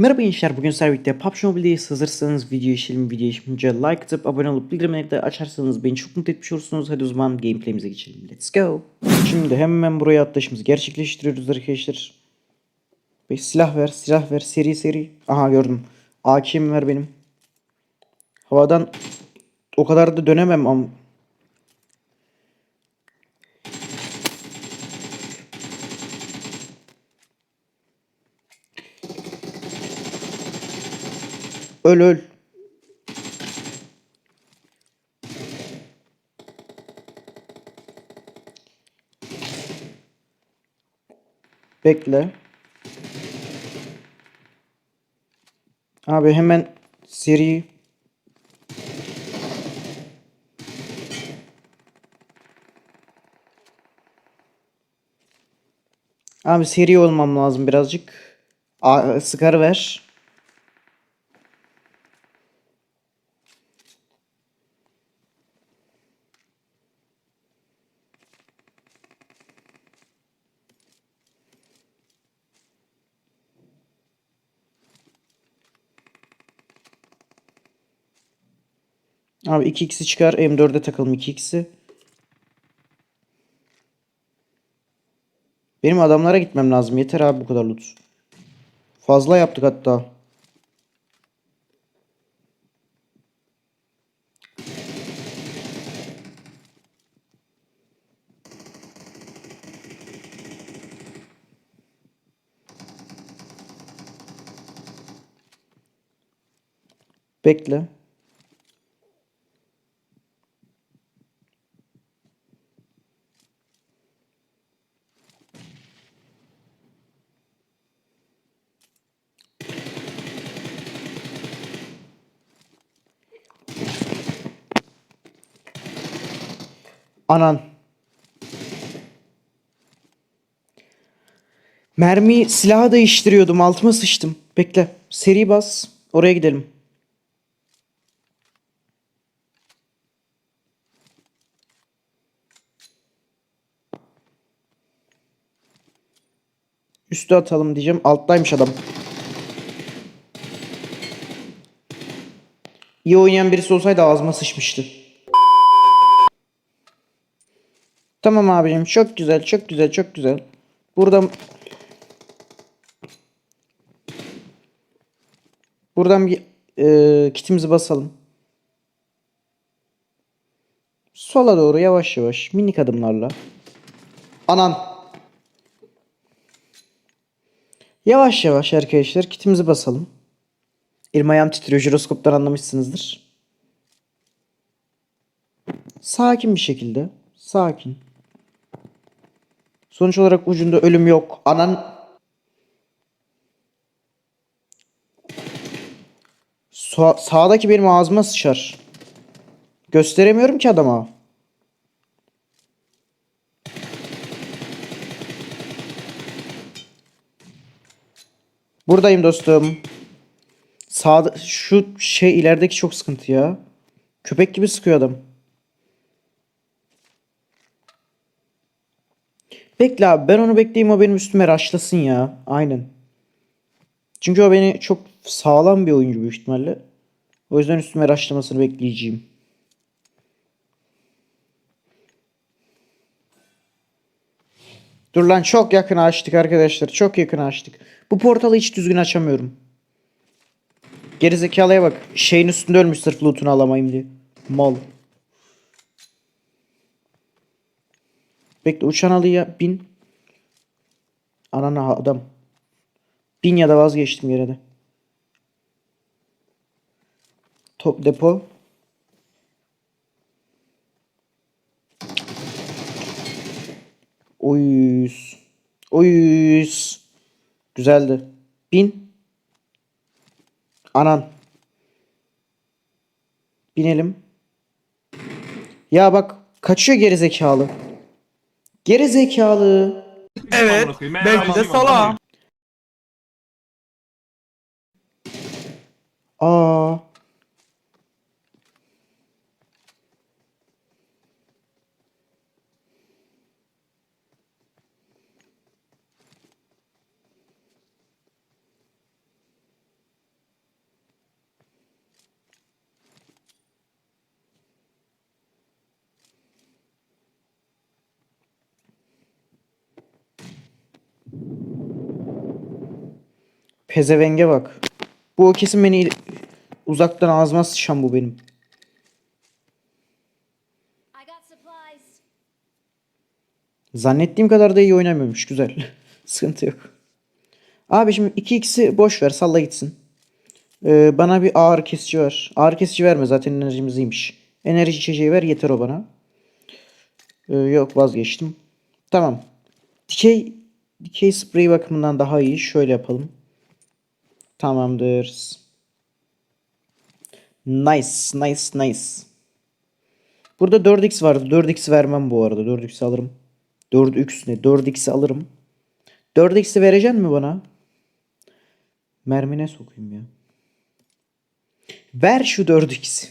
Merhaba gençler bugün sizlerle birlikte PUBG Mobile'deyiz. Hazırsanız video işlerim video işlemince like atıp abone olup bildirimleri de açarsanız beni çok mutlu etmiş olursunuz. Hadi o zaman gameplay'imize geçelim. Let's go. Şimdi hemen buraya atlayışımızı gerçekleştiriyoruz arkadaşlar. Ve silah ver silah ver seri seri. Aha gördüm. AK'mi ver benim. Havadan o kadar da dönemem ama. Öl öl. Bekle. Abi hemen seri Abi seri olmam lazım birazcık. A sıkar ver. Abi 2x'i çıkar. M4'e takalım 2x'i. Benim adamlara gitmem lazım. Yeter abi bu kadar loot. Fazla yaptık hatta. Bekle. Anan. Mermi silahı değiştiriyordum. Altıma sıçtım. Bekle. Seri bas. Oraya gidelim. Üste atalım diyeceğim. Alttaymış adam. İyi oynayan birisi olsaydı ağzıma sıçmıştı. Tamam abicim çok güzel çok güzel çok güzel. Buradan Buradan bir e, kitimizi basalım. Sola doğru yavaş yavaş minik adımlarla. Anan. Yavaş yavaş arkadaşlar kitimizi basalım. Elim ayağım titriyor jiroskoptan anlamışsınızdır. Sakin bir şekilde. Sakin. Sonuç olarak ucunda ölüm yok. Anan Sa- sağdaki benim ağzıma sıçar. Gösteremiyorum ki adama. Buradayım dostum. Sağda şu şey ilerideki çok sıkıntı ya. Köpek gibi sıkıyor adam. Bekle abi ben onu bekleyeyim o benim üstüme raşlasın ya. Aynen. Çünkü o beni çok sağlam bir oyuncu büyük ihtimalle. O yüzden üstüme raşlamasını bekleyeceğim. Dur lan çok yakın açtık arkadaşlar. Çok yakın açtık. Bu portalı hiç düzgün açamıyorum. Gerizekalıya bak. Şeyin üstünde ölmüş sırf loot'unu alamayayım diye. Mal. Bekle uçan alıya bin. Anana adam. Bin ya da vazgeçtim yere de. Top depo. Oyuz. Oyuz. Güzeldi. Bin. Anan. Binelim. Ya bak kaçıyor geri zekalı. Geri zekalı. Evet. Belki de salağım. Aa. Pezevenge bak. Bu kesin beni uzaktan ağzıma sıçan bu benim. Zannettiğim kadar da iyi oynamıyormuş. Güzel. Sıkıntı yok. Abi şimdi 2x'i boş ver. Salla gitsin. Ee, bana bir ağır kesici ver. Ağır kesici verme. Zaten enerjimiz iyiymiş. Enerji içeceği ver. Yeter o bana. Ee, yok vazgeçtim. Tamam. Dikey, dikey sprey bakımından daha iyi. Şöyle yapalım. Tamamdır. Nice. Nice. Nice. Burada 4x vardı. 4x vermem bu arada. 4x alırım. 4x ne? 4x alırım. 4x'i vereceksin mi bana? Mermine sokayım ya. Ver şu 4x'i.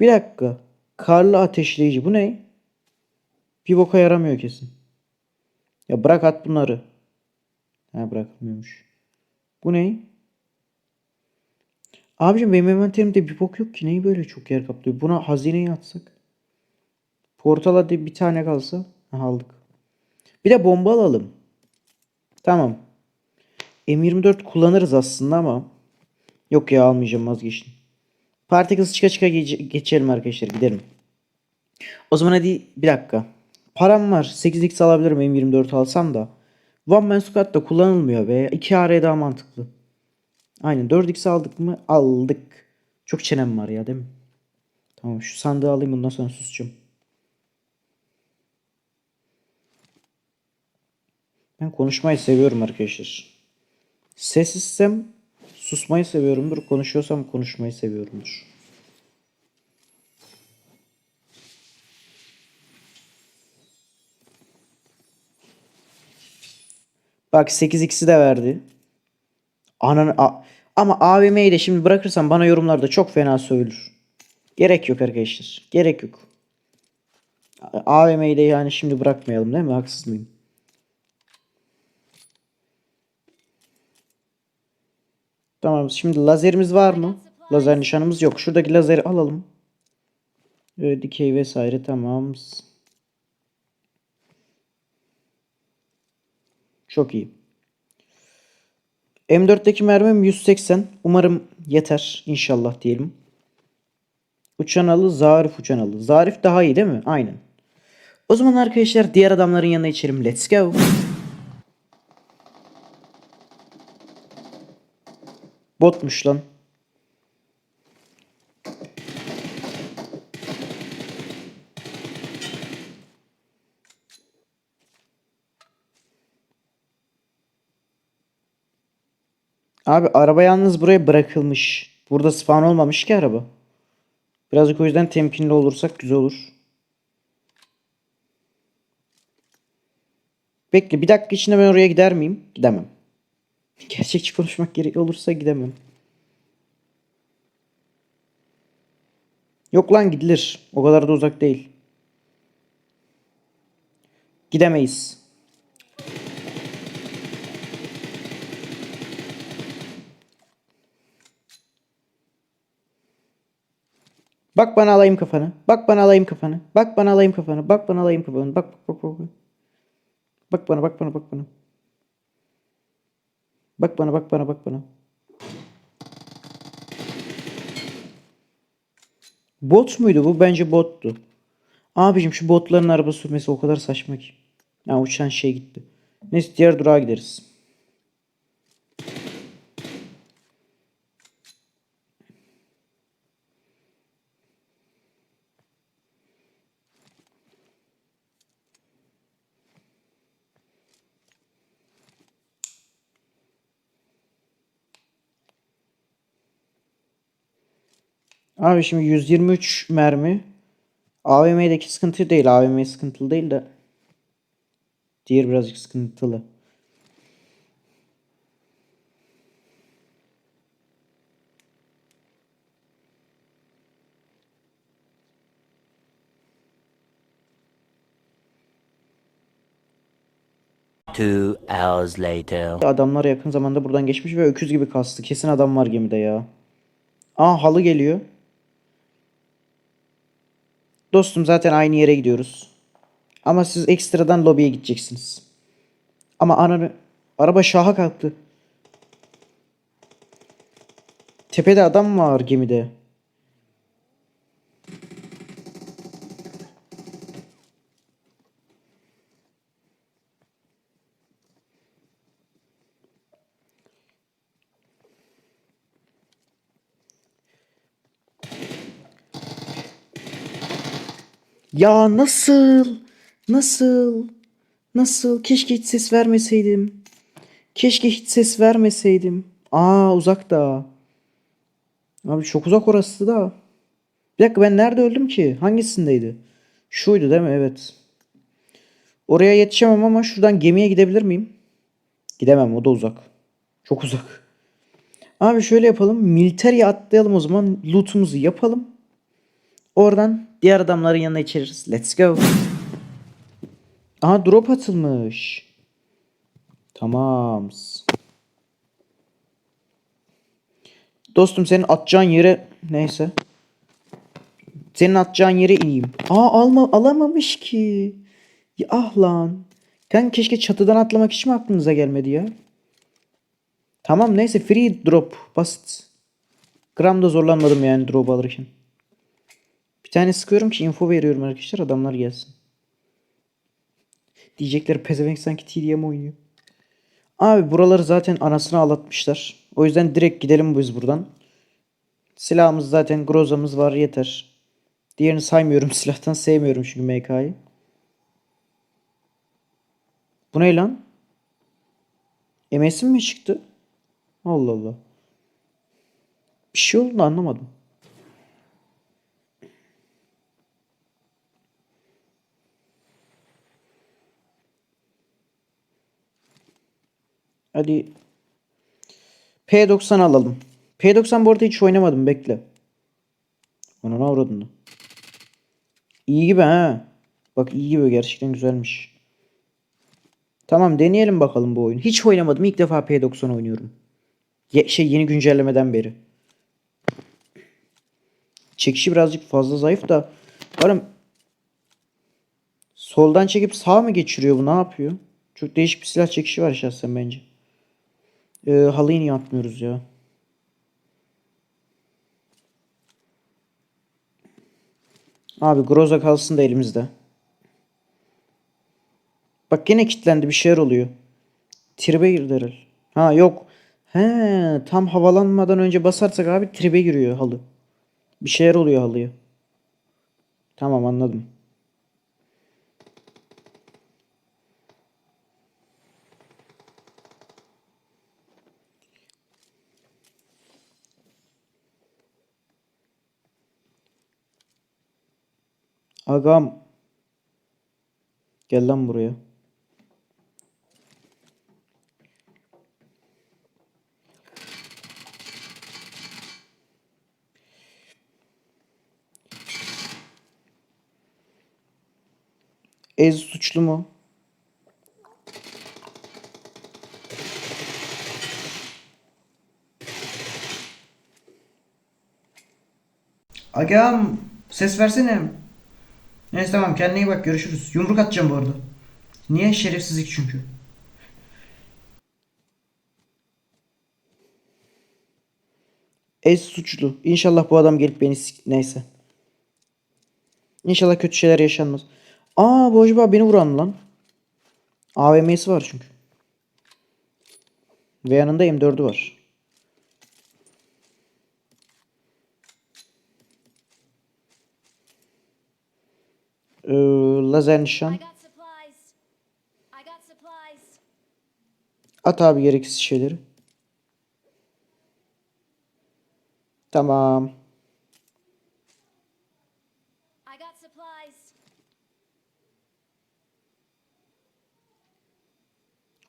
Bir dakika. Karlı ateşleyici. Bu ne? Bir boka yaramıyor kesin. Ya bırak at bunları. Ha bırakmıyormuş. Bu ne? Abicim benim envanterimde bir bok yok ki. Neyi böyle çok yer kaplıyor? Buna hazineyi atsak. Portal hadi bir tane kalsa. Aldık. Bir de bomba alalım. Tamam. M24 kullanırız aslında ama. Yok ya almayacağım vazgeçtim. Particles çıka çıka gece- geçelim arkadaşlar gidelim. O zaman hadi bir dakika. Param var. 8x alabilirim M24 alsam da. One Man Squad da kullanılmıyor ve 2 AR daha mantıklı. Aynen 4x aldık mı? Aldık. Çok çenem var ya değil mi? Tamam şu sandığı alayım bundan sonra susacağım. Ben konuşmayı seviyorum arkadaşlar. Sessizsem susmayı seviyorumdur. Konuşuyorsam konuşmayı seviyorumdur. Bak 8x'i de verdi. Ananı a- ama AVM'yi de şimdi bırakırsam bana yorumlarda çok fena sövülür. Gerek yok arkadaşlar. Gerek yok. AVM'yi de yani şimdi bırakmayalım değil mi? Haksız mıyım? Tamam şimdi lazerimiz var mı? Lazer nişanımız yok. Şuradaki lazeri alalım. Ee, dikey vesaire tamam. Çok iyi. M4'teki mermim 180. Umarım yeter. İnşallah diyelim. Uçanalı, Zarif uçanalı. Zarif daha iyi değil mi? Aynen. O zaman arkadaşlar diğer adamların yanına içelim. Let's go. Botmuş lan. Abi araba yalnız buraya bırakılmış. Burada spawn olmamış ki araba. Birazcık o yüzden temkinli olursak güzel olur. Bekle bir dakika içinde ben oraya gider miyim? Gidemem. Gerçekçi konuşmak gerek olursa gidemem. Yok lan gidilir. O kadar da uzak değil. Gidemeyiz. Bak bana alayım kafanı. Bak bana alayım kafanı. Bak bana alayım kafanı. Bak bana alayım kafanı. Bak bak bak bak. Bak bana bak bana bak bana. Bak bana bak bana bak bana. Bot muydu bu? Bence bottu. Abicim şu botların araba sürmesi o kadar saçma ki. Ya uçan şey gitti. Neyse diğer durağa gideriz. Abi şimdi 123 mermi. AVM'deki sıkıntı değil. AVM sıkıntılı değil de. Diğer birazcık sıkıntılı. Two hours later. Adamlar yakın zamanda buradan geçmiş ve öküz gibi kastı. Kesin adam var gemide ya. Aa halı geliyor. Dostum zaten aynı yere gidiyoruz. Ama siz ekstradan lobiye gideceksiniz. Ama ananı... Araba şaha kalktı. Tepede adam var gemide. Ya nasıl? Nasıl? Nasıl? Keşke hiç ses vermeseydim. Keşke hiç ses vermeseydim. Aa uzakta. Abi çok uzak orası da. Bir dakika ben nerede öldüm ki? Hangisindeydi? Şuydu değil mi? Evet. Oraya yetişemem ama şuradan gemiye gidebilir miyim? Gidemem o da uzak. Çok uzak. Abi şöyle yapalım. Militariye atlayalım o zaman. Loot'umuzu yapalım. Oradan diğer adamların yanına içeriz. Let's go. Aha drop atılmış. Tamam. Dostum senin atacağın yere neyse. Senin atacağın yere ineyim. Aa alma alamamış ki. Ya ah lan. Kanka keşke çatıdan atlamak hiç mi aklınıza gelmedi ya? Tamam neyse free drop basit. Gram da zorlanmadım yani drop alırken. Tane sıkıyorum ki info veriyorum arkadaşlar adamlar gelsin. Diyecekler pezevenk sanki TDM oynuyor. Abi buraları zaten anasını ağlatmışlar. O yüzden direkt gidelim biz buradan. Silahımız zaten grozamız var yeter. Diğerini saymıyorum silahtan sevmiyorum çünkü MK'yı. Bu ne lan? MS'im mi çıktı? Allah Allah. Bir şey oldu anlamadım. Hadi P90 alalım. P90 bu arada hiç oynamadım bekle. Ona ne avradın İyi gibi ha. Bak iyi gibi gerçekten güzelmiş. Tamam deneyelim bakalım bu oyunu. Hiç oynamadım. İlk defa P90 oynuyorum. Ye- şey yeni güncellemeden beri. Çekişi birazcık fazla zayıf da. Oğlum soldan çekip sağ mı geçiriyor bu? Ne yapıyor? Çok değişik bir silah çekişi var şahsen bence. Ee, halıyı niye atmıyoruz ya? Abi Groza kalsın da elimizde. Bak gene kilitlendi bir şeyler oluyor. Tribe girdi. Ha yok. He tam havalanmadan önce basarsak abi tribe giriyor halı. Bir şeyler oluyor halıya. Tamam anladım. Agam. Gel lan buraya. Ez suçlu mu? Agam ses versene. Neyse tamam kendine iyi bak görüşürüz. Yumruk atacağım bu arada. Niye? Şerefsizlik çünkü. Ez suçlu. İnşallah bu adam gelip beni sik- neyse. İnşallah kötü şeyler yaşanmaz. Aa bu acaba beni vuran lan. AVM'si var çünkü. Ve yanında M4'ü var. Ee. I got supplies. At abi gereksiz şeyleri. Tamam.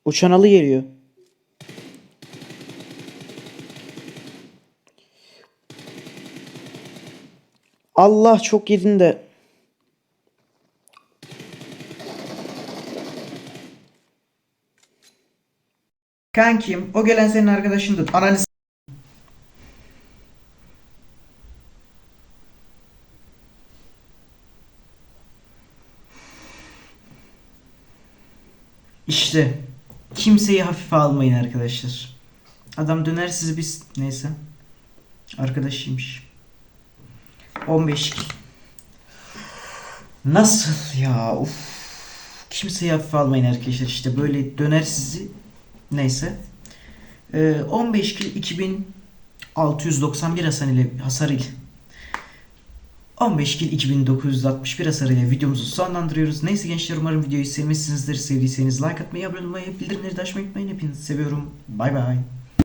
Uçan alı geliyor. Allah çok yedin de. Kankim o gelen senin arkadaşındı. Ananı s- İşte kimseyi hafife almayın arkadaşlar. Adam döner sizi biz neyse. Arkadaşıymış. 15 kill. Nasıl ya? Uf. Kimseyi hafife almayın arkadaşlar. İşte böyle döner sizi. Neyse. Ee, 15 kill 2691 hasar ile hasar ile 15 kill 2961 hasar ile videomuzu sonlandırıyoruz. Neyse gençler umarım videoyu sevmişsinizdir. Sevdiyseniz like atmayı, abone olmayı, bildirimleri de açmayı unutmayın. Hepinizi seviyorum. Bay bay.